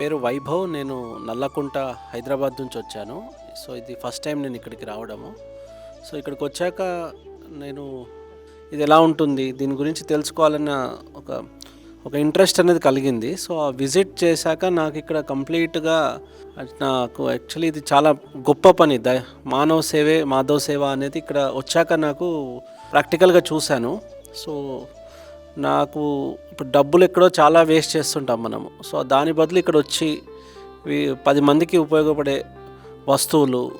పేరు వైభవ్. నేను నల్లకుంట హైదరాబాద్ నుంచి వచ్చాను. సో ఇది ఫస్ట్ టైం నేను ఇక్కడికి రావడము. సో ఇక్కడికి వచ్చాక నేను ఇది ఎలా ఉంటుంది దీని గురించి తెలుసుకోవాలన్న ఒక ఒక ఇంట్రెస్ట్ అనేది కలిగింది. సో ఆ విజిట్ చేశాక నాకు ఇక్కడ కంప్లీట్గా నాకు యాక్చువల్లీ ఇది చాలా గొప్ప పని. ద మానవ సేవే మాధవ సేవ అనేది ఇక్కడ వచ్చాక నాకు ప్రాక్టికల్గా చూశాను. సో నాకు ఇప్పుడు డబ్బులు ఎక్కడో చాలా వేస్ట్ చేస్తుంటాం మనము. సో దాని బదులు ఇక్కడ వచ్చి పది మందికి ఉపయోగపడే వస్తువులు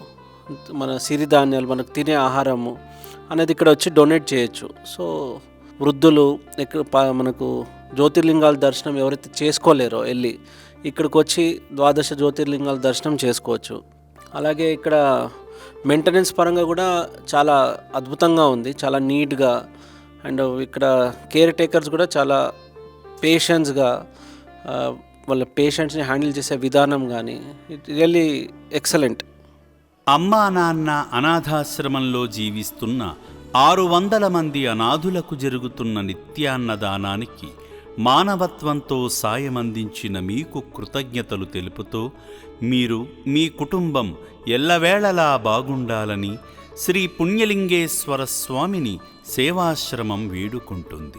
మన సిరిధాన్యాలు మనకు తినే ఆహారము అనేది ఇక్కడ వచ్చి డొనేట్ చేయొచ్చు. సో వృద్ధులు ఇక్కడ ప- మనకు జ్యోతిర్లింగాల దర్శనం ఎవరైతే చేసుకోలేరో వెళ్ళి ఇక్కడికి వచ్చి ద్వాదశ జ్యోతిర్లింగాల దర్శనం చేసుకోవచ్చు. అలాగే ఇక్కడ మెయింటెనెన్స్ పరంగా కూడా చాలా అద్భుతంగా ఉంది. చాలా నీట్గా అండ్ ఇక్కడ కేర్ టేకర్స్ కూడా చాలా పేషెన్స్గా వాళ్ళ పేషెంట్స్ని హ్యాండిల్ చేసే విధానం కానీ ఇట్ రియల్లీ ఎక్సలెంట్ అమ్మా నాన్న అనాథాశ్రమంలో జీవిస్తున్న ఆరు వందల మంది అనాథులకు జరుగుతున్న నిత్యాన్నదానానికి మానవత్వంతో సాయమందించిన మీకు కృతజ్ఞతలు తెలుపుతూ మీరు మీ కుటుంబం ఎల్లవేళలా బాగుండాలని శ్రీ పుణ్యలింగేశ్వర స్వామిని సేవాశ్రమం వేడుకుంటుంది.